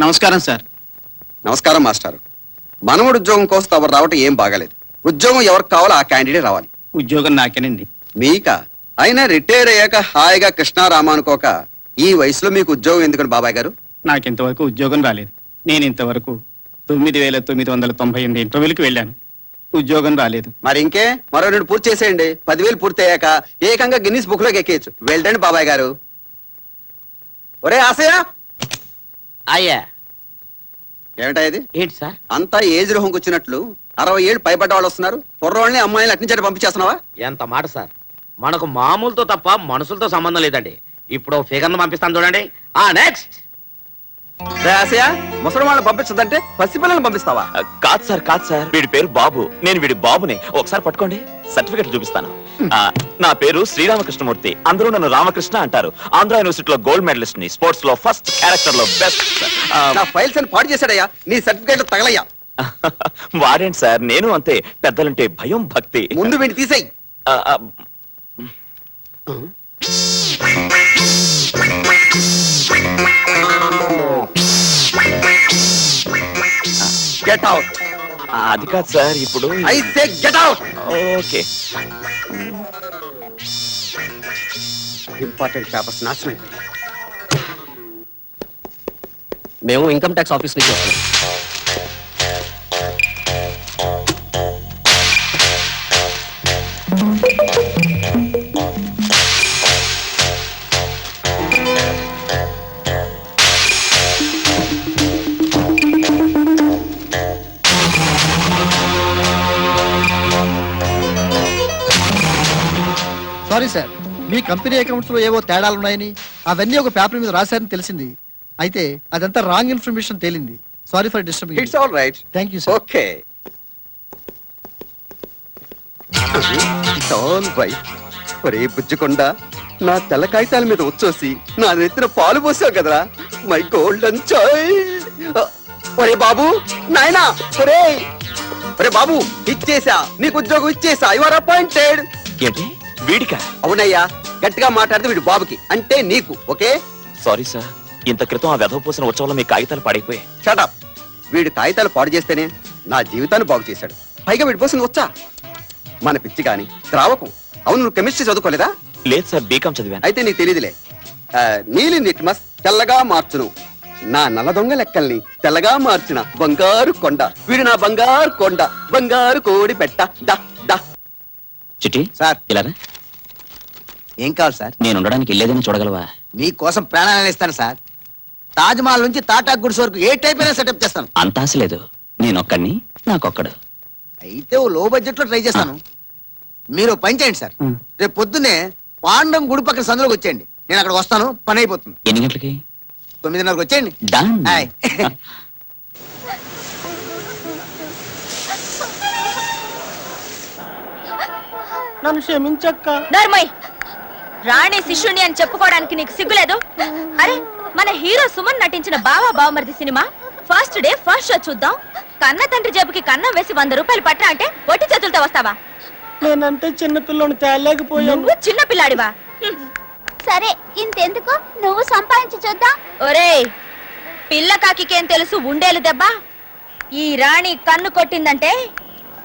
నమస్కారం సార్. నమస్కారం మాస్టారు. మనవడు ఉద్యోగం కోసం తమరు రావటం ఏం బాగాలేదు. ఉద్యోగం ఎవరికి కావాలో ఆ క్యాండిడేట్ రావాలి. ఉద్యోగం నాకేనండి. మీక? అయినా రిటైర్ అయ్యాక హాయిగా కృష్ణారామ అనుకోక ఈ వయసులో మీకు ఉద్యోగం ఎందుకని బాబాయ్ గారు? నాకు ఇంతవరకు ఉద్యోగం రాలేదు. నేను ఇంతవరకు తొమ్మిది వేల తొమ్మిది వందల తొంభై ఎనిమిది ఇంటర్వ్యూలకు వెళ్ళాను. ఉద్యోగం రాలేదు. మరి ఇంకే? మరో రెండు పూర్తి చేసేయండి. పదివేలు పూర్తి అయ్యాక ఏకంగా గిన్నిస్ బుక్లోకి ఎక్కేయచ్చు. వెళ్ళండి బాబాయ్ గారు. ఒరే ఆశయ అయ్యా. ఏమిటా ఇది? ఏంటి సార్? అంతా ఏజ్ రోహంకి వచ్చినట్లు అరవై ఏళ్ళు పైబడ్డ వాళ్ళు వస్తున్నారు. కుర్రవాళ్ళని అమ్మాయిని అట్నుంచి పంపించేస్తున్నావా? ఎంత మాట సార్? మనకు మామూలుతో తప్ప మనుషులతో సంబంధం లేదండి. ఇప్పుడు ఫిగర్ను పంపిస్తాను చూడండి. ఆ నెక్స్ట్ ఆశయ ముసలి వాళ్ళని పంపించదంటే పసిపిల్లల్ని పంపిస్తావా? కాదు సార్ కాదు సార్. వీడి పేరు బాబు. నేను వీడి బాబుని. ఒకసారి పట్టుకోండి. సర్టిఫికెట్ చూపిస్తాను. నా పేరు శ్రీరామకృష్ణమూర్తి. అందరూ నన్ను రామకృష్ణ అంటారు. ఆంధ్ర యూనివర్సిటీలో గోల్డ్ మెడలిస్ట్ని స్పోర్ట్స్లో ఫస్ట్ క్యారెక్టర్లో బెస్ట్ నా ఫైల్స్ అని పాడు చేశాడయ్యా. నీ సర్టిఫికేట్ తగలయ్యా. వాడేంటి సార్? నేను అంతే. పెద్దలంటే భయం భక్తి. ముందు వీడిని తీసేయి. గెట్ అవుట్ అది కాదు సార్ ఇప్పుడు say get out okay. Important papers నాశనం. మేము ఇన్కమ్ ట్యాక్స్ ఆఫీస్ నుంచి వస్తున్నాం. మీ కంపెనీ అకౌంట్స్లో ఏవో తేడాలు ఉన్నాయని అవన్నీ ఒక పేపర్ మీద రాశారని తెలిసింది. అయితే అదంతా రాంగ్ ఇన్ఫర్మేషన్ తేలింది. Sorry for disturbing it's all right thank you sir okay it's all right ఒరే బుజ్జుకొండ నా తెల్ల కాగితాల మీద వచ్చేసి నా నెత్తిన పాలు పోసావు కదరా? మై గోల్డెన్ చైల్డ్ ఒరే బాబు నాయనా ఒరే! ఒరే బాబు ఇచ్చేసా. నీకు ఉద్యోగం ఇచ్చేసా. యు ఆర్ అపాయింటెడ్ ఏంటి? వీడికా? అవునయ్యా. గట్టిగా మాట్లాడితే వీడు బాబుకి అంటే నీకు ఓకే? సారీ సార్ ఇంత క్రితం ఆ వెధవ పోసిన ఉత్సవంలో మీ కాగితాలు పాడైపోయాయి. షటప్ వీడు కాగితాలు పాడు చేస్తేనే నా జీవితాన్ని బాగు చేశాడు. పైగా వీడి పోసిన వచ్చా? మన పిచ్చి కాని ద్రావకం అవును నువ్వు కెమిస్ట్రీ చదువుకోలేదా? లేదు సార్ బీకాం చదివాను. అయితే నీకు తెలియదులే ఆ, నీలి నిట్మస్ తెల్లగా మార్చును. నా నల్ల దొంగ లెక్కల్ని తెల్లగా మార్చిన బంగారు కొండ. వీడు నా బంగారు కొండ బంగారు కోడి పెట్ట. డా సార్. ఇలా ఏం కావాలి సార్? నేను ఉండడానికి ఇల్లేదని చూడగలవా? మీకోసం ప్రాణాలను ఇస్తాను సార్. తాజ్ మహల్ నుంచి టాటా గుడ్స్ వరకు ఏ టైప్ అయినా సెటప్ చేస్తాను. అంత ఆశ లేదు. నేనొక్కడిని నాకొక్కడు. అయితే ఓ లో బడ్జెట్లో ట్రై చేస్తాను. మీరు పని చేయండి సార్. రేపు పొద్దున్నే పాండం గుడి పక్కన సందులోకి వచ్చేయండి. నేను అక్కడ వస్తాను పని అయిపోతుంది. ఎన్ని గంటలకి? తొమ్మిదిన్నరకు వచ్చేయండి. డన్. హాయ్. నన్ను క్షమించక్క. నర్మయ్ రాణి శిష్యుని అని చెప్పుకోవడానికి నీకు సిగ్గులేదు? అరే మన హీరో సుమన్ నటించిన బావా బావమరిది సినిమా. ఫస్ట్ డే ఫస్ట్ షో చూద్దాం. కన్న తండ్రి జేబుకి కన్నం వేసి వంద రూపాయలు పట్టా అంటే ఒట్టి చేతులతో వస్తావా? నేనంటే చిన్న పిల్లని తేలేకపోయాను. నువ్వు చిన్న పిల్లాడివా? సరే ఇంతెందుకు? నువ్వు సంపాదించి చూద్దాం. ఒరేయ్ పిల్ల కాకికేం తెలుసు ఉండేలు దెబ్బ? ఈ రాణి కన్ను కొట్టిందంటే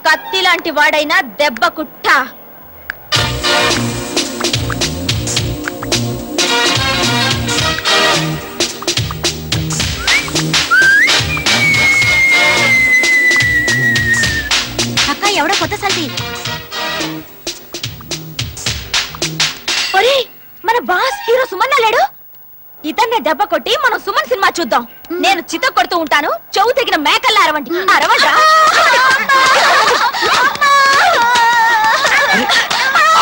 కత్తి లాంటి వాడైనా దెబ్బ కుట్ట. ఎవడో కొత్త సల్ది ఒరేయ్ మన బాస్ హీరో సుమన్ లేడు? ఇతన్ని దెబ్బ కొట్టి మనం సుమన్ సినిమా చూద్దాం. నేను చిత కొడుతూ ఉంటాను చెవు తెగిన మేకల్లా అరవండి. అరవండి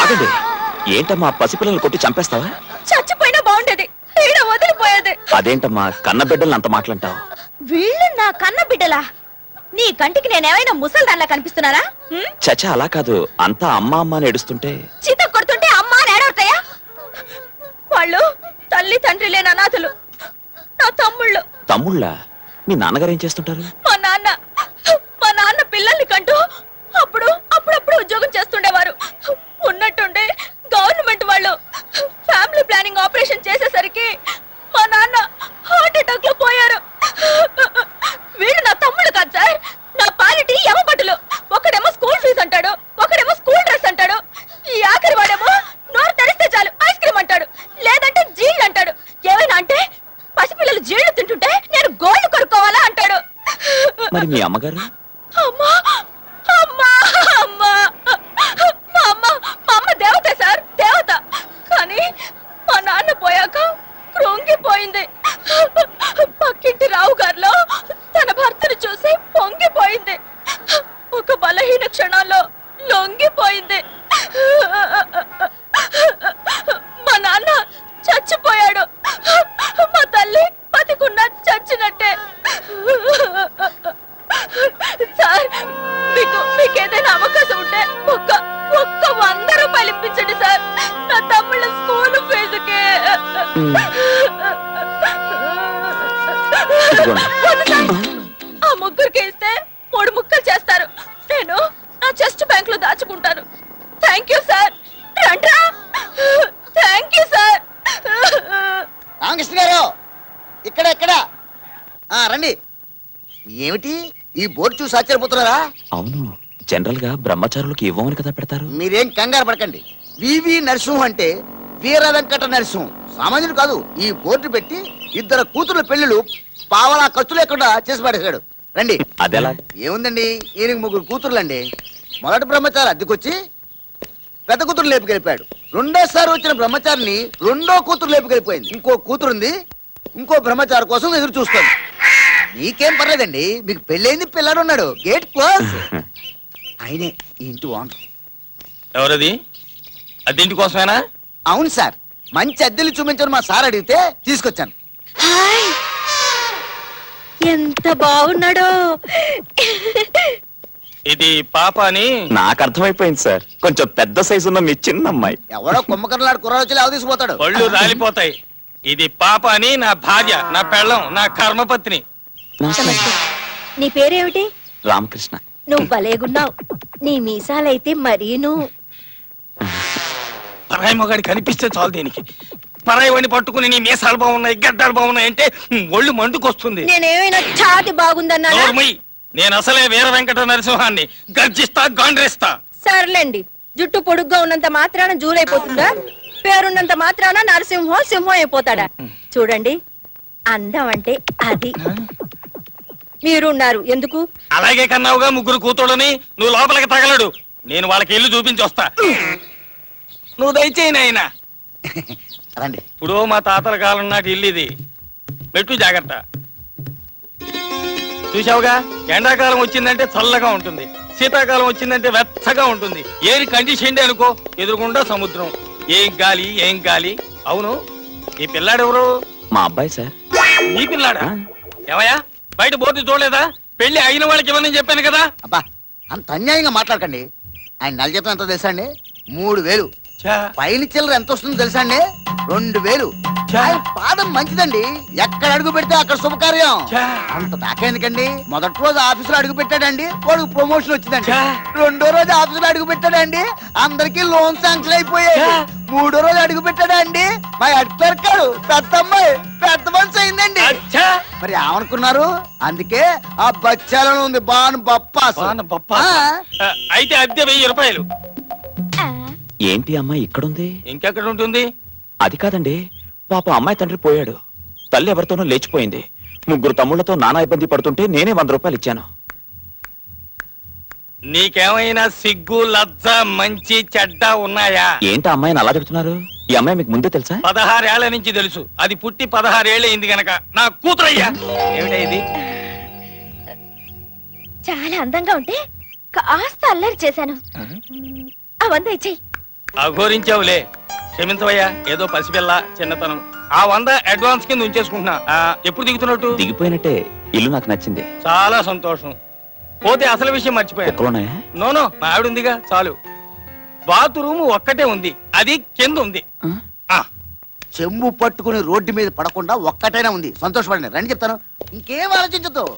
ఆగండి. ఏంటమ్మా పసిపిల్లలు కొట్టి చంపేస్తావా? చచ్చిపోయినా బాగుండేది ఈడ వదిలిపోయేది. అదేంటమ్మా కన్న బిడ్డల్ని అంత మాటలంటావు? వీళ్ళు నా కన్న బిడ్డలా? నీ కంటికి నేనేమైనా ముసల్దాన్లా కనిపిస్తున్నానా? చచా అలా కాదు. అంతా అమ్మ అమ్మ అని ఏడుస్తుంటే. చిత కొడుతుంటే అమ్మా అని ఏడవుతాయా? వాళ్ళు తల్లి తండ్రి లేని అనాథులు. నా తమ్ముళ్ళు. తమ్ముళ్ళ? మీ నాన్నగారు ఏం చేస్తుంటారు? మా నాన్న మా నాన్న పిల్లల్ని కంటూ అప్పుడు అప్పుడప్పుడు ఉద్యోగం చేస్తుండేవారు. ఉన్నట్టుండి గవర్నమెంట్ వాళ్ళు ఫ్యామిలీ ప్లానింగ్ ఆపరేషన్ చేసేసరికి మా నాన్న హార్ట్ అటాక్లో పోయారు. వీళ్ళు నా తమ్ముడు కాదు సార్. నా పాలిటీ ఎమబడులు ఒకడేమో స్కూల్ ఫీజు అంటాడు ఒకడేమో స్కూల్ డ్రెస్ అంటాడు. ఈ ఆఖరి వాడేమో నోరు తెరిస్తే చాలు ఐస్ క్రీమ్ అంటాడు. లేదంటే జీళ్ళు అంటాడు. ఏమైనా అంటే పసిపిల్లలు జీళ్ళు తింటుంటే నేను గోళ్ళు కొనుక్కోవాలా అంటాడు. మరి మీ అమ్మగారు? రండి ఏమిటి? ఈ బోర్డు చూసి ఆశ్చర్యపోతున్నారా? అవును జనరల్గా బ్రహ్మచారులకు ఇవ్వమని కదా పెడతారు. మీరేం కంగారు పడకండి. వివి నరసింహం అంటే వీర వెంకట నరసింహం. సామాన్యుడు కాదు ఈ బోర్డు పెట్టి ఇద్దరు కూతురు పెళ్ళిళ్ళు పావలా ఖర్చు లేకుండా చేసి పడేశాడు. రండి. అదెలా? ఏముందండి? ఈయనకి ముగ్గురు కూతుర్లండి. మొదటి బ్రహ్మచారి అద్దెకొచ్చి పెద్ద కూతురు లేపుకెళ్ళిపోయాడు రెండోసారి వచ్చిన బ్రహ్మచారిని రెండో కూతురు లేపుకెళ్ళిపోయింది ఇంకో కూతురుంది ఇంకో బ్రహ్మచారి కోసం ఎదురు చూస్తుంది మీకేం పర్లేదండి. మీకు పెళ్ళైంది పిల్లాడు ఉన్నాడు గేట్ క్లోజ్ ఆయనే ఈ ఇంటి ఓనర్ ఎవరది? అద్దెంటి కోసమేనా? అవును సార్. మంచి అద్దెలు చూపించని మా సార్ అడిగితే తీసుకొచ్చాను. హాయ్. ఎంత బాగున్నాడో. ఇది పాప అని నాకు అర్థమైపోయింది సార్. కొంచెం పెద్ద సైజు ఉన్న మీ చిన్న అమ్మాయి ఎవడో కుమ్మకర్లాడు కుర్రాడు వచ్చి లేవ తీసుకుపోతాడు పళ్ళు రాలిపోతాయి. ఇది పాప అని నా భార్య నా పెళ్ళం నా కర్మపత్ని. నీ పేరేమిటి? రామకృష్ణ. నువ్వు భలేగున్నావు. నీ మీసాలైతే మరీను. పరాయి మొగాడి కనిపిస్తే చాలు దీనికి. పరాయి వాడిని పట్టుకుని నీ మీసాలు బాగున్నాయి గడ్డాలు బాగున్నాయి అంటే ఒళ్ళు మండుకొస్తుంది. నేనేమైనా ఛాతి బాగుందన్నానా? నోర్మయ్, నేను అసలే వీర వెంకట నరసింహాన్ని గర్జిస్తా గాండ్రేస్తా. సర్లేండి. జుట్టు పొడుగ్గా ఉన్నంత మాత్రాన జూలైపోతుందా? పేరున్నంత మాత్రాన నరసింహం సింహం అయిపోతాడా? చూడండి. అందం అంటే అది. మీరున్నారు. ఎందుకు? అలాగే కన్నావుగా ముగ్గురు కూతుళ్ళని నువ్వు లోపలికి తగలడు. నేను వాళ్ళకి ఇల్లు చూపించి వస్తా. నువ్వు దయచేయి నాయన. రండి. ఇప్పుడు మా తాతల కాలం నాటి ఇల్లు ఇది. పెట్టు జాగ్రత్త. చూసావుగా ఎండాకాలం వచ్చిందంటే చల్లగా ఉంటుంది. శీతాకాలం వచ్చిందంటే వెచ్చగా ఉంటుంది. ఏది కండిషన్ అనుకో ఎదురుకుండా సముద్రం. ఏం గాలి ఏం గాలి? అవును. ఈ పిల్లాడెవరు? మా అబ్బాయి సార్. నీ పిల్లాడా? ఏమయ్యా? బయట బోర్డు చూడలేదా? పెళ్ళి అయిన వాళ్ళకి ఇవ్వనని చెప్పాను కదా. అబ్బా అంత అన్యాయంగా మాట్లాడకండి. ఆయన నెల జీతం ఎంత తెలుసా అండి? మూడు వేలు. పైన చిల్లర ఎంత వస్తుందో తెలుసా అండి? రెండు వేలు. పాదం మంచిదండి. ఎక్కడ అడుగు పెడితే అక్కడ శుభకార్యం. అంత దాకా ఎందుకండి? మొదటి రోజు ఆఫీసులో అడుగు పెట్టాడండి. వాడికి ప్రమోషన్ వచ్చిందండి. రెండో రోజు ఆఫీసులో అడుగు పెట్టాడండి. అందరికి లోన్ శాంక్షన్ అయిపోయాయి. మూడో రోజు అడుగు పెట్టాడండి. మా హెడ్ క్లర్క్ పెద్ద అమ్మాయి పెద్ద మనిషి అయిందండి. మరి ఏమనుకున్నారు? అందుకే ఆ బచ్చాలను ఉంది బాను. ఆ, అయితే అద్దె వెయ్యి రూపాయలు. ఏంటి అమ్మాయి ఇక్కడుంది? ఇంకెక్కడ ఉంటుంది అది కాదండి పాప అమ్మాయి తండ్రి పోయాడు. తల్లి ఎవరితోనో లేచిపోయింది. ముగ్గురు తమ్ముళ్ళతో నానా ఇబ్బంది పడుతుంటే నేనే వంద రూపాయలు ఇచ్చాను. నీకేమైనా సిగ్గు లజ్జ మంచి చెడ్డ ఉన్నాయా? ఏంటి అమ్మాయిని అలా చెప్తున్నారు ఈ అమ్మాయి మీకు ముందే తెలుసా? పదహారేళ్ళ నుంచి తెలుసు. అది పుట్టి పదహారేళ్ళు అయింది గనక. నా కూతురయ్యా! ఏమిటా ఇది? చాలా అందంగా ఉంటే కాస్త అల్లరి చేశాను. ఆ వంద ఇచ్చేయి. అఘోరించావులే. క్షమించవయ్యా ఏదో పసిపిల్ల చిన్నతనం. ఆ వంద అడ్వాన్స్ కింద ఉంచేసుకుంటున్నా. ఆ, ఎప్పుడు దిగుతున్నట్టు? దిగిపోయినట్టే ఇల్లు నాకు నచ్చింది. చాలా సంతోషం. పోతే అసలు విషయం మర్చిపోయాను నోనో మా ఆవిడ ఉందిగా చాలు. బాత్రూమ్ ఒక్కటే ఉంది. అది కింద ఉంది. ఆ? చెంబు పట్టుకుని రోడ్డు మీద పడకుండా ఒక్కటైనా ఉంది. సంతోషపడండి రండి చెప్తాను. ఇంకేం ఆలోచించదు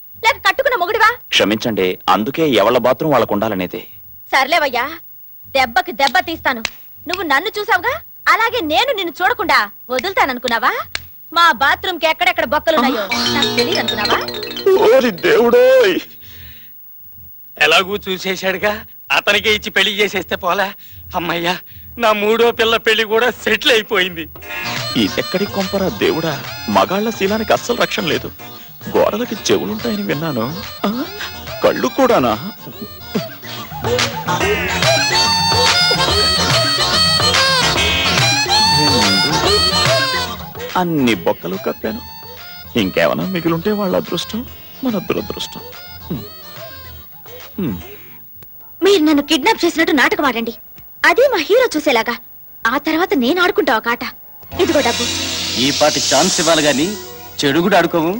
లేక కట్టుకున్న మొగుడివా? క్షమించండి అందుకే ఎవళ్ళ బాత్రూమ్ వాళ్ళకు ఉండాలనేది. సర్లేవయ్యా దెబ్బకి దెబ్బ తీస్తాను. నువ్వు నన్ను చూసావుగా? అలాగే నేను నిన్ను చూడకుండా వదులుతాననుకున్నావా? మా బాత్రూమ్కి ఎక్కడెక్కడ బొక్కలున్నాయో నాకు తెలియదు అనుకున్నావా ఓరి దేవుడోయ్! ఎలాగూ చూసేశాడుగా? అతనికే ఇచ్చి పెళ్ళి చేసేస్తే పోలా? అమ్మయ్యా నా మూడో పిల్ల పెళ్ళి కూడా సెటిల్ అయిపోయింది. ఇదెక్కడి కొంపరా దేవుడా? మగాళ్ళ శీలానికి అస్సలు రక్షణ లేదు. గోడలకి చెవులుంటాయని విన్నాను. కళ్ళు కూడానా? అన్ని బొక్కలు కప్పాను. ఇంకేమైనా మిగిలుంటే వాళ్ళ అదృష్టం మన దురదృష్టం. మీరు నన్ను కిడ్నాప్ చేసినట్టు నాటకం ఆడండి. అదే మా హీరో చూసేలాగా. ఆ తర్వాత నేను ఆడుకుంటా ఒక ఆట. ఇదిగో డబ్బు. ఈ పాటి ఛాన్స్ ఇవ్వాలి గాని చెడు కూడా ఆడుకోము.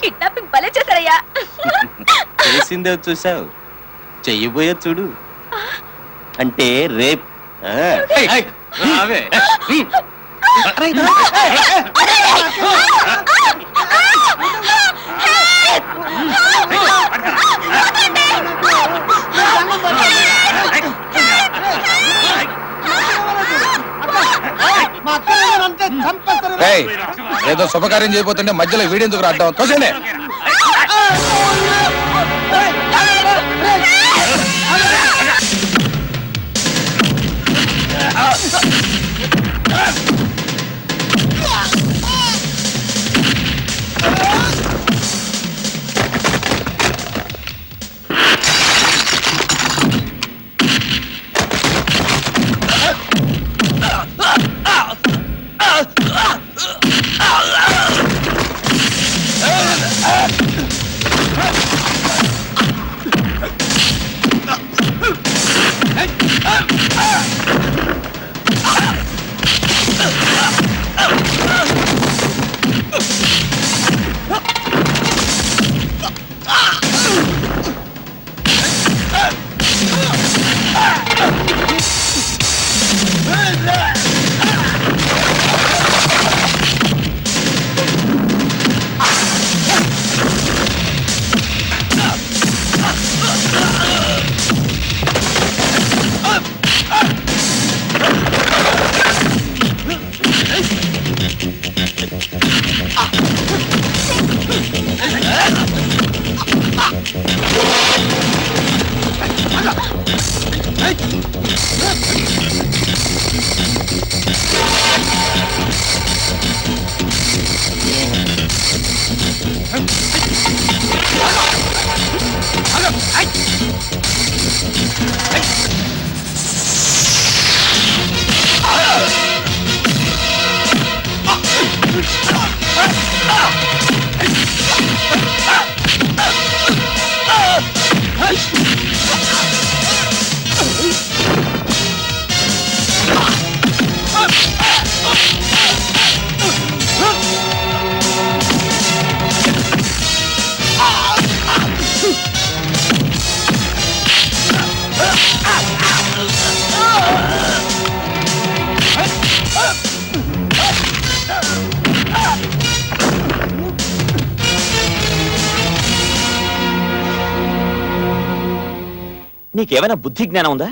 కిడ్నాపింగ్ భలే చేశారయ్యా. చేసిందే చూసావు? చెయ్యబోయే చూడు. అంటే రేప్. ఏదో శుభకార్యం చేయబోతుంటే మధ్యలో వీడెందుకు రావడం? తోసేనే నీకేమైనా బుద్ధి జ్ఞానం ఉందా?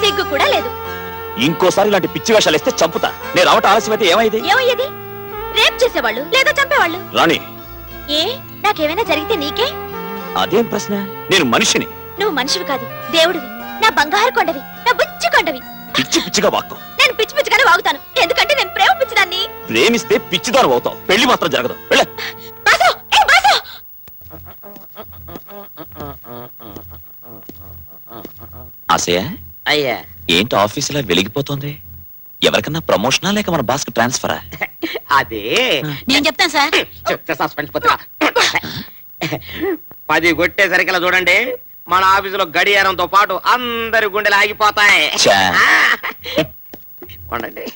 సిగ్గు కూడా లేదు. ఇంకోసారి ఇలాంటి పిచ్చి వేషాలు ఇస్తే చంపుతా. నేను రావటం ఆలస్యమైతే ఏమైంది ఏమయ్యేది? రేప్ చేసేవాళ్ళు లేదా చంపేవాళ్ళు? రాణి. ఏ? నాకేమైనా జరిగితే నీకే? అదేం ప్రశ్న? నేను మనిషిని. నువ్వు మనిషివి కాదు దేవుడివి. నా బంగారు కొండవి నా బుచ్చి కొండవి. పిచ్చి పిచ్చిగా వాక్కు. నేను పిచ్చి పిచ్చిగానే వాగుతాను. ఎందుకంటే నేను ప్రేమ పిచ్చిదాన్ని ప్రేమిస్తే పిచ్చిదారు అవుతావు. పెళ్ళి మాత్రం జరగదు. వెళ్ళ బాసు ఏ బాసు ఆశయ అయ్యా. ఏంటి ఆఫీస్ ఇలా వెలిగిపోతుంది? ఎవరికన్నా ప్రమోషనా లేక మన బాస్కి ట్రాన్స్ఫరా? అదే. నేను చెప్తాను సార్. చెప్తే సస్పెన్స్ పుత్ర. పది కొట్టేసరికి చూడండి మన ఆఫీసులో గడియారంతో పాటు అందరి గుండెలు ఆగిపోతాయి. ఉండండి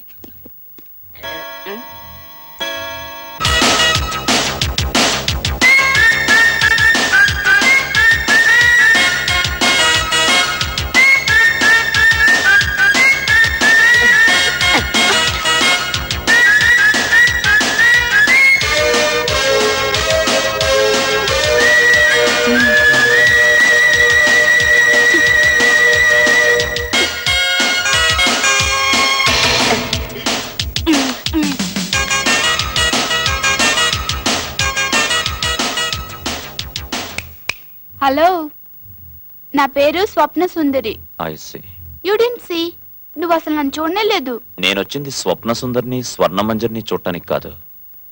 పేరు Swapna Sundari. I see you dent see నువ్వు అసలు నన్ను చూడనే లేదు. నేను వచ్చింది స్వప్న సుందరిని స్వర్ణ మంజరిని చూడటానికి కాదు.